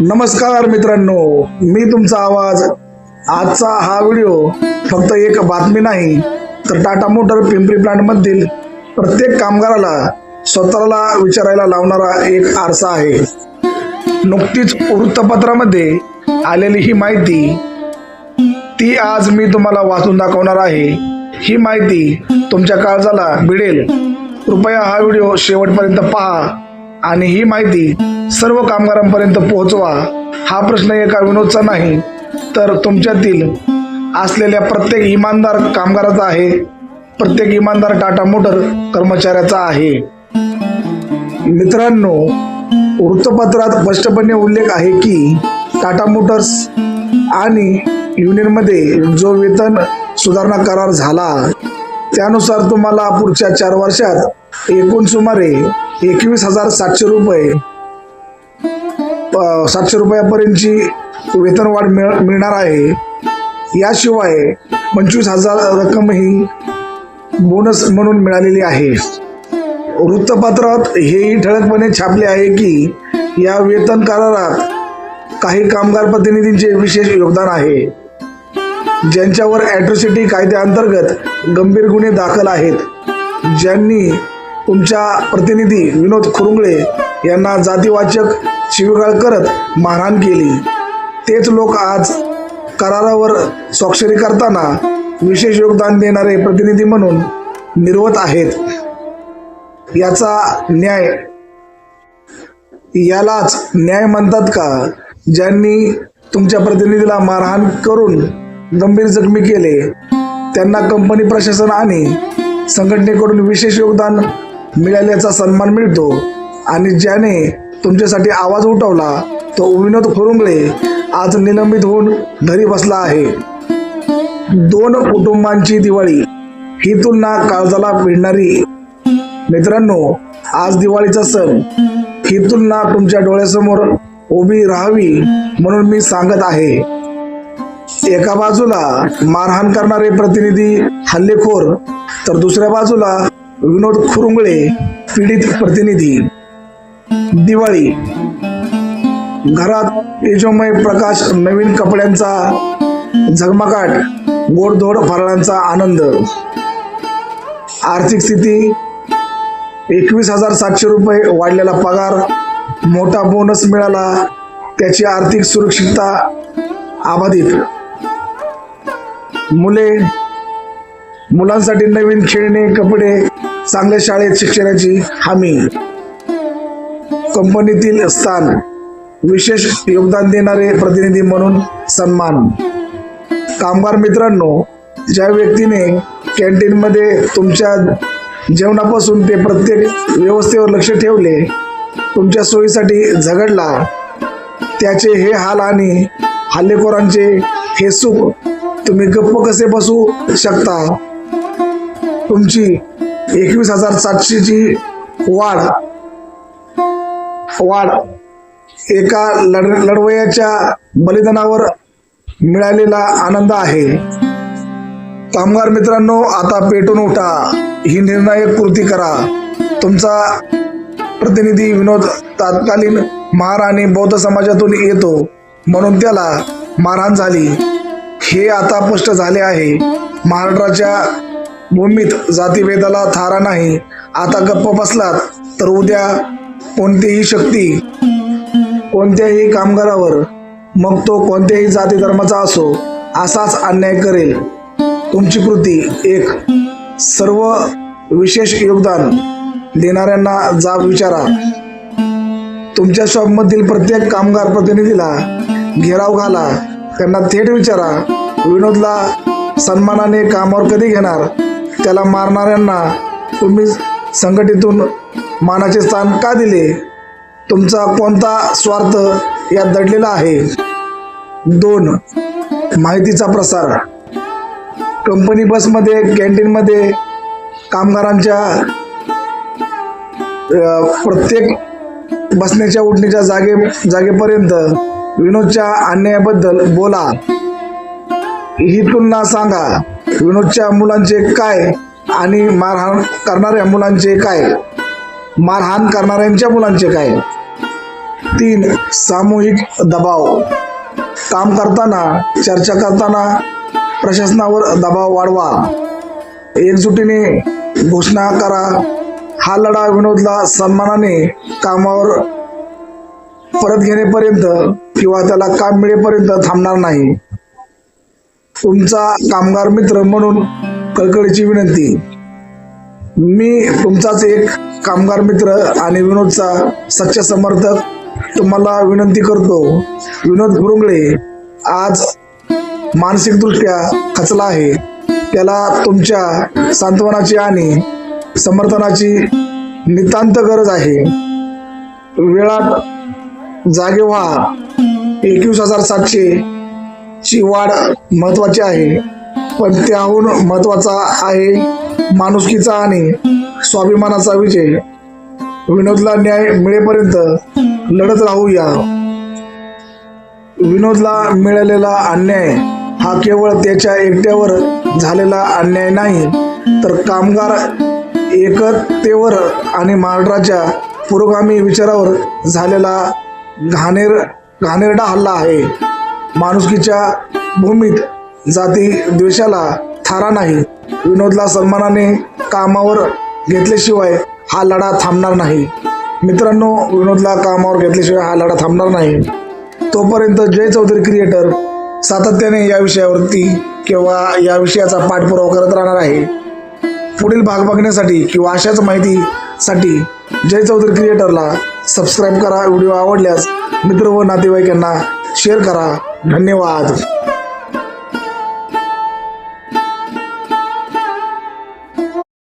नमस्कार मित्रांनो मी तुमचा आवाज. आजचा हा व्हिडिओ फक्त एक बातमी नाही तर टाटा मोटर पिंपरी प्लांट मधील प्रत्येक कामगाराला स्वतःला विचारायला लावणारा एक आरसा आहे. नुकतीच वृत्तपत्रामध्ये आलेली ही माहिती ती आज मी तुम्हाला वाचून दाखवणार आहे. ही माहिती तुमच्या काळजाला भिडेल. कृपया हा व्हिडिओ शेवटपर्यंत पहा आणि ही माहिती सर्व कामगारांपर्यंत पोहोचवा हा प्रश्न एका विनोदचा नाही तर तुमच्यातील असलेल्या प्रत्येक इमानदार कामगाराचा आहे प्रत्येक इमानदार टाटा मोटर कर्मचाऱ्याचा आहे. मित्रांनो वृत्तपत्रात स्पष्टपणे उल्लेख आहे की टाटा मोटर्स आणि युनियनमध्ये जो वेतन सुधारणा करार झाला त्यानुसार तुम्हाला पुढच्या चार वर्षात एकूण सुमारे एकवीस हजार सातशे रुपये सातशे रुपयापर्यंतची वेतनवाढ मिळ मिळणार आहे. याशिवाय पंचवीस हजार रक्कमही बोनस म्हणून मिळालेली आहे. वृत्तपत्रात हेही ठळकपणे छापले आहे की या वेतन करारात काही कामगार प्रतिनिधींचे विशेष योगदान आहे. ज्यांच्यावर ॲट्रॉसिटी कायद्याअंतर्गत गंभीर गुन्हे दाखल आहेत. ज्यांनी तुमच्या प्रतिनिधी विनोद खुरुंगळे यांना जातीवाचक शिवीगाळ करत मारहाण केली. तेच लोक आज करारावर स्वाक्षरी करताना विशेष योगदान देणारे प्रतिनिधी म्हणून निर्वत आहेत. याचा न्याय यालाच न्याय म्हणतात का? ज्यांनी तुमच्या प्रतिनिधीला मारहाण करून गंभीर जखमी केले त्यांना कंपनी प्रशासन आणि संघटनेकडून विशेष योगदान मिळाल्याचा सन्मान मिळतो. आणि ज्याने तुमच्यासाठी आवाज उठवला तो विनोद खुरुंगळे आज निलंबित होऊन घरी बसला आहे. दोन कुटुंबांची दिवाळी ही तुलना काळजाला भिडणारी. मित्रांनो आज दिवाळीचा सण ही तुलना तुमच्या डोळ्यासमोर उभी राहावी म्हणून मी सांगत आहे. एका बाजूला मारहाण करणारे प्रतिनिधी हल्लेखोर तर दुसऱ्या बाजूला विनोद खुरुंगळे पीडित प्रतिनिधी. दिवाळी. घरात तेजोमय प्रकाश नवीन कपड्यांचा झगमगाट गोडधोड फराळांचा आनंद. आर्थिक स्थिती एकवीस हजार सातशे रुपये वाढलेला पगार मोठा बोनस मिळाला त्याची आर्थिक सुरक्षितता अबाधित. मुले मुलांसाठी नवीन खेळणे कपडे चांगल्या शाळेत शिक्षणाची हमी. कंपनीतील स्थान विशेष योगदान देणारे प्रतिनिधी म्हणून सन्मान. कामगार मित्रांनो ज्या व्यक्तीने कॅन्टीनमध्ये तुमच्या जेवणापासून ते प्रत्येक व्यवस्थेवर लक्ष ठेवले तुमच्या सोयीसाठी झगडला त्याचे हे हाल आणि हल्लेखोरांचे हे सुख तुम्ही गप्प कसे बसू शकता? तुमची एकवीस हजार सातशेची वाढ वाढ एका लढ लढवयाच्या बलिदानावर मिळालेला आनंद आहे. कामगार मित्रांनो आता पेटून उठा. ही निर्णायक कृती करा. तुमचा प्रतिनिधी विनोद तात्कालीन महाराणी बौद्ध समाजातून येतो. म्हणून त्याला मारहाण झाली. हे आता स्पष्ट झाले आहे. महाराष्ट्राच्या भूमीत जातीभेदाला थारा नाही. आता गप्प बसलात तर उद्या कोणतीही शक्ती कोणत्याही कामगारावर मग तो कोणत्याही जाती धर्माचा असो असाच अन्याय करेल. तुमची कृती एक. सर्व विशेष योगदान देणाऱ्यांना जाब विचारा. तुमच्या शॉपमधील प्रत्येक कामगार प्रतिनिधीला घेराव घाला. त्यांना थेट विचारा. विनोदला सन्मानाने कामावर कधी घेणार? त्याला मारणाऱ्यांना तुम्ही संघटितून मानाचे स्थान का दिले? तुमचा कोणता स्वार्थ यात दडलेला आहे? दोन माहितीचा प्रसार. कंपनी बसमध्ये कॅन्टीनमध्ये कामगारांच्या प्रत्येक बसण्याच्या उठण्याच्या जागे जागेपर्यंत विनोदच्या अन्यायाबद्दल बोला. ही तुलना सांगा. विनोदच्या मुलांचे काय आणि मारहाण करणाऱ्या मुलांचे काय? मारहाण करणाऱ्यांच्या मुलांचे काय? तीन सामूहिक दबाव. काम करताना चर्चा करताना प्रशासनावर दबाव वाढवा. एकजुटीने घोषणा करा. हा लढा विनोदला सन्मानाने कामावर परत घेणेपर्यंत किंवा त्याला काम मिळेपर्यंत थांबणार नाही. तुमचा कामगार मित्र म्हणून कळकळीची विनंती. मी तुमचाच एक कामगार मित्र आणि विनोदचा सच्चा समर्थक तुम्हाला विनंती करतो. विनोद गुरुंगळे आज मानसिकदृष्ट्या खचला आहे. त्याला तुमच्या सांत्वनाची आणि समर्थनाची नितांत गरज आहे. वेळात जागे व्हा. एकवीस हजार सातशे ची वाढ महत्वाची आहे. पण त्याहून महत्त्वाचा आहे माणुसकीचा आणि स्वाभिमानाचा विजय. विनोदला न्याय मिळेपर्यंत लढत राहूया. विनोदला मिळालेला अन्याय हा केवळ त्याच्या एकट्यावर झालेला अन्याय नाही तर कामगार एकतेवर आणि महाराष्ट्राच्या पुरोगामी विचारावर झालेला घाणेर घाणेरडा हल्ला आहे. माणुसकीच्या भूमीत जाती द्वेषाला थारा नाही. विनोदला सन्मानाने कामावर घेतल्याशिवाय हा लढा थांबणार नाही. मित्रांनो विनोदला कामावर घेतल्याशिवाय हा लढा थांबणार नाही. तोपर्यंत जय चौधरी क्रिएटर सातत्याने या विषयावरती किंवा या विषयाचा पाठपुरावा करत राहणार आहे. पुढील भाग बघण्यासाठी किंवा अशाच माहितीसाठी जय चौधरी क्रिएटरला सबस्क्राईब करा. व्हिडिओ आवडल्यास मित्र व नातेवाईकांना शेअर करा. धन्यवाद.